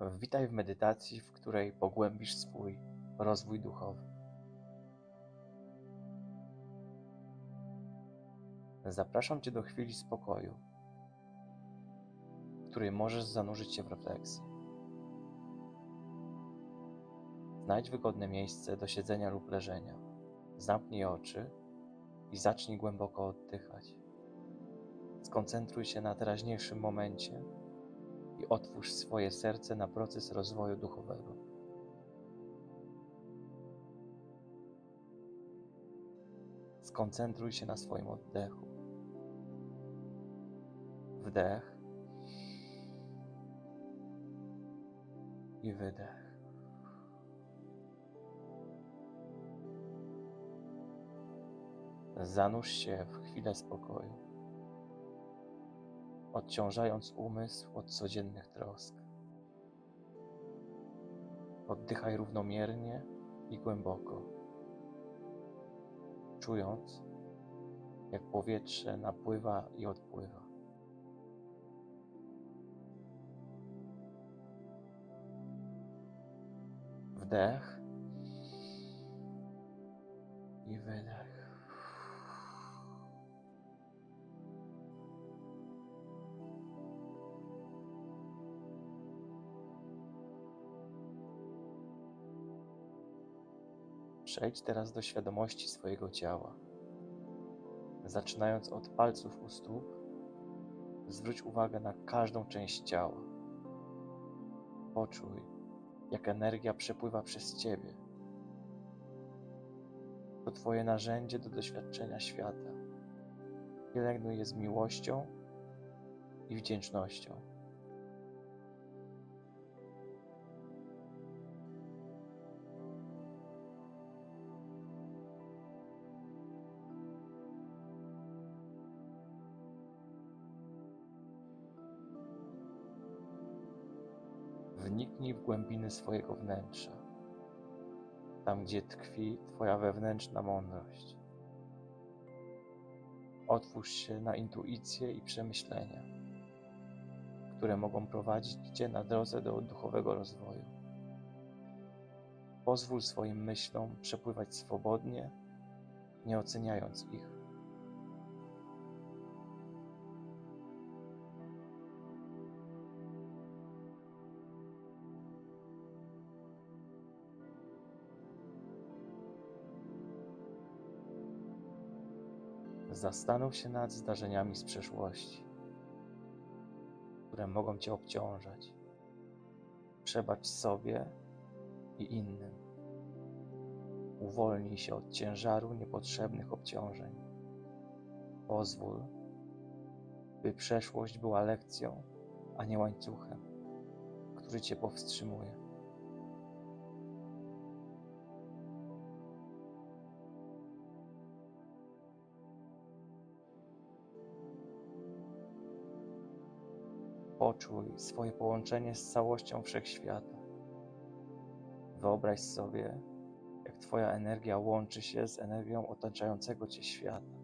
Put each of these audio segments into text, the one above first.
Witaj w medytacji, w której pogłębisz swój rozwój duchowy. Zapraszam Cię do chwili spokoju, w której możesz zanurzyć się w refleksję. Znajdź wygodne miejsce do siedzenia lub leżenia. Zamknij oczy i zacznij głęboko oddychać. Skoncentruj się na teraźniejszym momencie i otwórz swoje serce na proces rozwoju duchowego. Skoncentruj się na swoim oddechu. Wdech i wydech. Zanurz się w chwilę spokoju odciążając umysł od codziennych trosk. Oddychaj równomiernie i głęboko, czując, jak powietrze napływa i odpływa. Wdech i wydech. Przejdź teraz do świadomości swojego ciała. Zaczynając od palców u stóp, zwróć uwagę na każdą część ciała. Poczuj, jak energia przepływa przez ciebie. To Twoje narzędzie do doświadczenia świata. Pielęgnuj je z miłością i wdzięcznością. Wniknij w głębiny swojego wnętrza, tam gdzie tkwi Twoja wewnętrzna mądrość. Otwórz się na intuicję i przemyślenia, które mogą prowadzić Cię na drodze do duchowego rozwoju. Pozwól swoim myślom przepływać swobodnie, nie oceniając ich. Zastanów się nad zdarzeniami z przeszłości, które mogą Cię obciążać. Przebacz sobie i innym. Uwolnij się od ciężaru niepotrzebnych obciążeń. Pozwól, by przeszłość była lekcją, a nie łańcuchem, który Cię powstrzymuje. Poczuj swoje połączenie z całością wszechświata. Wyobraź sobie, jak Twoja energia łączy się z energią otaczającego Cię świata.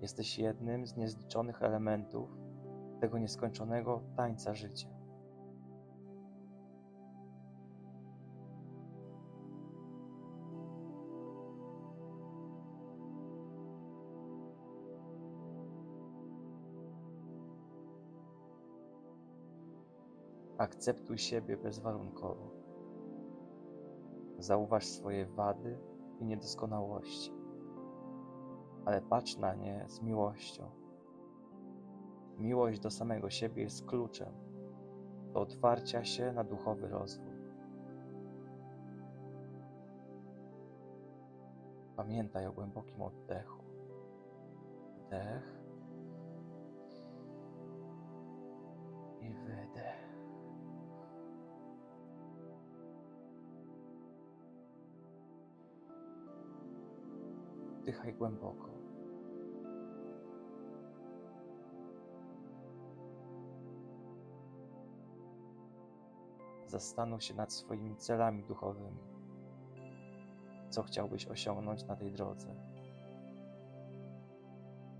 Jesteś jednym z niezliczonych elementów tego nieskończonego tańca życia. Akceptuj siebie bezwarunkowo. Zauważ swoje wady i niedoskonałości, ale patrz na nie z miłością. Miłość do samego siebie jest kluczem do otwarcia się na duchowy rozwój. Pamiętaj o głębokim oddechu. Wdech Wdychaj głęboko. Zastanów się nad swoimi celami duchowymi. Co chciałbyś osiągnąć na tej drodze?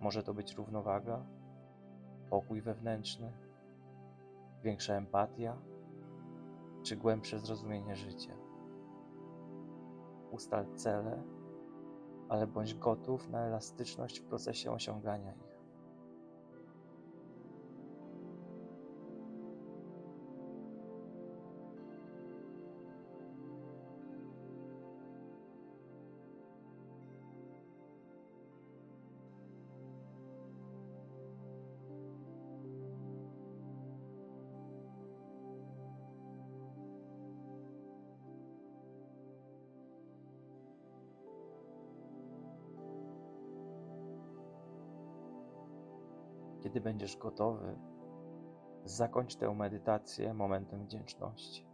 Może to być równowaga, pokój wewnętrzny, większa empatia czy głębsze zrozumienie życia. Ustal cele, ale bądź gotów na elastyczność w procesie osiągania ich. Kiedy będziesz gotowy, zakończ tę medytację momentem wdzięczności.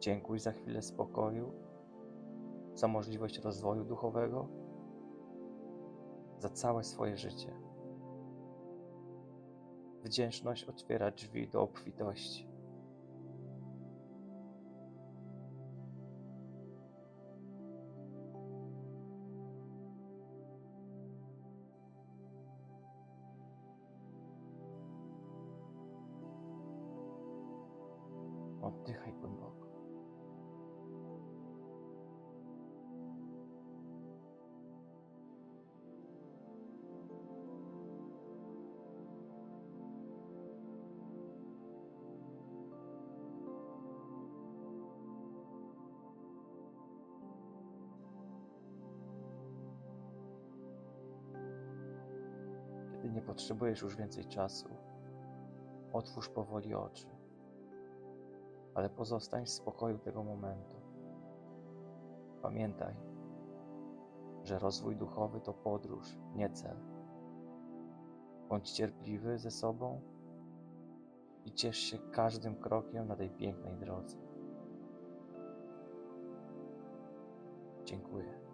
Dziękuj za chwilę spokoju, za możliwość rozwoju duchowego, za całe swoje życie. Wdzięczność otwiera drzwi do obfitości. Potrzebujesz już więcej czasu, otwórz powoli oczy ale pozostań w spokoju tego momentu. Pamiętaj, że rozwój duchowy to podróż, nie cel. Bądź cierpliwy ze sobą i ciesz się każdym krokiem na tej pięknej drodze. Dziękuję.